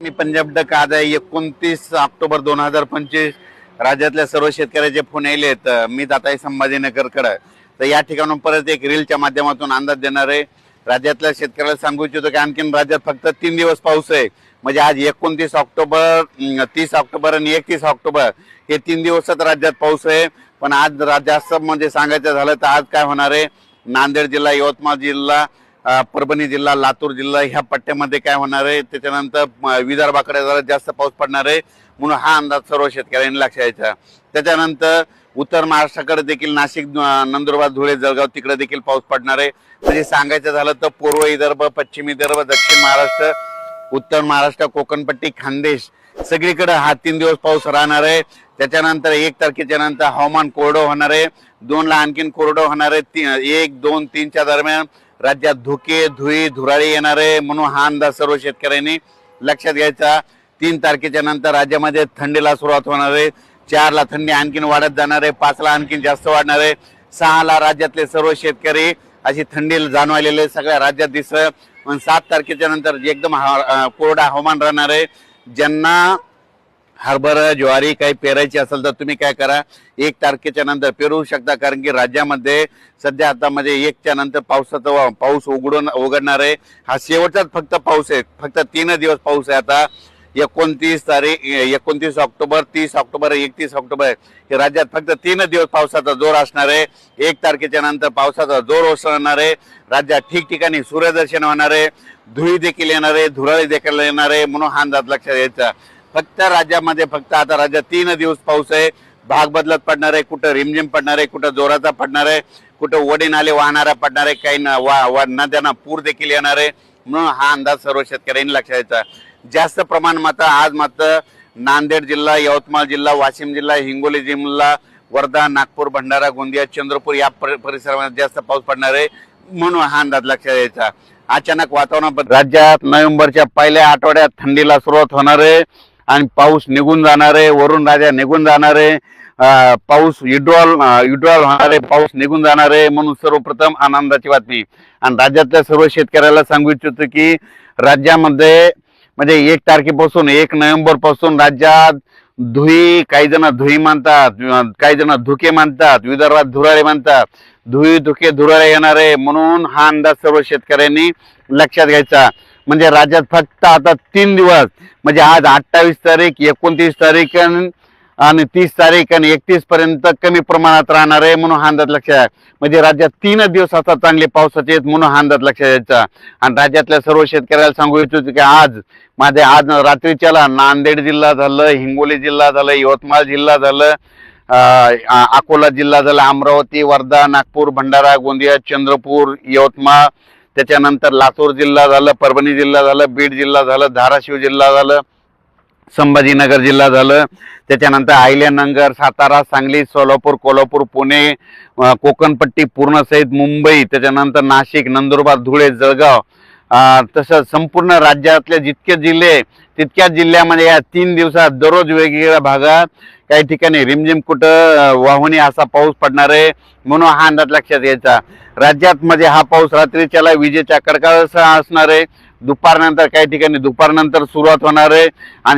मी Punjab duck आज आहे एकोणतीस ऑक्टोबर दोन हजार पंचवीस. राज्यातल्या सर्व शेतकऱ्याचे फोन यायले आहेत मी जात आहे संभाजीनगरकडं तर या ठिकाणून परत एक रीलच्या माध्यमातून अंदाज देणार आहे. राज्यातल्या शेतकऱ्याला सांगू इच्छितो की आणखीन राज्यात फक्त तीन दिवस पाऊस आहे. म्हणजे आज एकोणतीस ऑक्टोबर तीस ऑक्टोबर आणि एकतीस ऑक्टोबर हे तीन दिवसात राज्यात पाऊस आहे. पण आज राज्यात म्हणजे सांगायचं झालं तर आज काय होणार आहे? नांदेड जिल्हा यवतमाळ जिल्हा परभणी जिल्हा लातूर जिल्हा ह्या पट्ट्यामध्ये काय होणार आहे? त्याच्यानंतर विदर्भाकडे जरा जास्त पाऊस पडणार आहे म्हणून हा अंदाज सर्व शेतकऱ्यांनी लक्षात यायचा त्याच्यानंतर उत्तर महाराष्ट्राकडे देखील नाशिक नंदुरबार धुळे जळगाव तिकडे देखील पाऊस पडणार आहे. म्हणजे सांगायचं झालं तर पूर्व विदर्भ पश्चिम विदर्भ दक्षिण महाराष्ट्र उत्तर महाराष्ट्र कोकणपट्टी खानदेश सगळीकडे हा तीन दिवस पाऊस राहणार आहे. त्याच्यानंतर एक तारखेच्या नंतर हवामान कोरडं होणार आहे. दोनला आणखीन कोरडं होणार आहे. ती- एक दोन तीनच्या दरम्यान राज्यात धुके धुई धुराळी येणार आहे म्हणून हा अंदाज सर्व शेतकऱ्यांनी लक्षात घ्यायचा. तीन तारखेच्या नंतर राज्यामध्ये थंडीला सुरुवात होणार आहे. चारला थंडी आणखीन वाढत जाणार आहे. पाचला आणखीन जास्त वाढणार आहे. सहाला राज्यातले सर्व शेतकरी अशी थंडी जाणवायलेले सगळ्या राज्यात दिसत पण सात तारखेच्या नंतर एकदम कोरडा हवामान राहणार आहे. ज्यांना हरभरा ज्वारी काही पेरायची असेल तर तुम्ही काय करा एक तारखेच्या नंतर पेरू शकता कारण की राज्यामध्ये सध्या आता म्हणजे एकच्या नंतर पावसाचा पाऊस उघडून उघडणार आहे. हा शेवटचाच फक्त पाऊस आहे. फक्त तीन दिवस पाऊस आहे आता. एकोणतीस तारीख एकोणतीस ऑक्टोबर तीस ऑक्टोबर एकतीस ऑक्टोबर हे राज्यात फक्त तीन दिवस पावसाचा जोर असणार आहे. एक तारखेच्या नंतर पावसाचा जोर ओसरणार आहे. राज्यात ठिकठिकाणी सूर्यदर्शन होणार आहे. धुळी देखील येणार आहे धुराळी देखील येणार आहे म्हणून हा अंदाज लक्षात घ्यायचा. फक्त राज्यामध्ये फक्त आता राज्यात तीन दिवस पाऊस आहे. भाग बदलत पडणार आहे कुठं रिमझिम पडणार आहे कुठं जोराचा पडणार आहे कुठं वडे नाले वाहणारा पडणार आहे काही वा वा नद्यांना पूर देखील येणार आहे. म्हणून हा अंदाज सर्व शेतकऱ्यांनी लक्षात घ्यायचा. जास्त प्रमाण मात्र आज मात्र नांदेड जिल्हा यवतमाळ जिल्हा वाशिम जिल्हा हिंगोली जिल्हा वर्धा नागपूर भंडारा गोंदिया चंद्रपूर या परिसरामध्ये जास्त पाऊस पडणार आहे. म्हणून हा अंदाज लक्षात द्यायचा अचानक वातावरण राज्यात नोव्हेंबरच्या पहिल्या आठवड्यात थंडीला सुरुवात होणार आहे. आणि पाऊस निघून जाणार आहे वरून राजा निघून जाणार आहे पाऊस विड्रॉल विड्रॉल होणार आहे पाऊस निघून जाणार आहे म्हणून सर्वप्रथम आनंदाची बातमी. आणि राज्यातल्या सर्व शेतकऱ्याला सांगू इच्छितो की राज्यामध्ये म्हणजे एक तारखेपासून एक नोव्हेंबरपासून राज्यात धुई काही जण धुई मानतात काही जण धुके मानतात विदर्भात धुराळे मानतात. धुई धुके धुराळे येणार आहे म्हणून हा अंदाज सर्व शेतकऱ्यांनी लक्षात घ्यायचा. म्हणजे राज्यात फक्त आता तीन दिवस म्हणजे आज अठ्ठावीस तारीख एकोणतीस तारीख आणि तीस तारीख आणि एकतीस पर्यंत कमी प्रमाणात राहणार आहे म्हणून हा अंदाज लक्षात आहे. म्हणजे राज्यात तीन दिवस आता चांगले पावसाचे आहेत म्हणून हा अंदाज लक्षात द्यायचा आणि राज्यातल्या सर्व शेतकऱ्याला सांगू इच्छितो की आज माझे आज रात्रीच्याला नांदेड जिल्हा झालं हिंगोली जिल्हा झालं यवतमाळ जिल्हा झालं अकोला जिल्हा झाला अमरावती वर्धा नागपूर भंडारा गोंदिया चंद्रपूर यवतमाळ त्याच्यानंतर लातूर जिल्हा झालं परभणी जिल्हा झालं बीड जिल्हा झालं धाराशिव जिल्हा झालं संभाजीनगर जिल्हा झालं. त्याच्यानंतर आहिल्यानगर सातारा सांगली सोलापूर कोल्हापूर पुणे कोकणपट्टी पूर्ण सहित मुंबई त्याच्यानंतर नाशिक नंदुरबार धुळे जळगाव तसंच संपूर्ण राज्यातले जितके जिल्हे तितक्याच जिल्ह्यामध्ये या तीन दिवसात दररोज वेगवेगळ्या भागात काही ठिकाणी रिमझिम कुठं वाहुनी असा पाऊस पडणार आहे म्हणून हा अंदाज लक्षात घ्यायचा. राज्यात मध्ये हा पाऊस रात्रीच्याला विजेच्या कडकडासह असणार आहे. दुपारनंतर काही ठिकाणी दुपारनंतर सुरुवात होणार आहे. आणि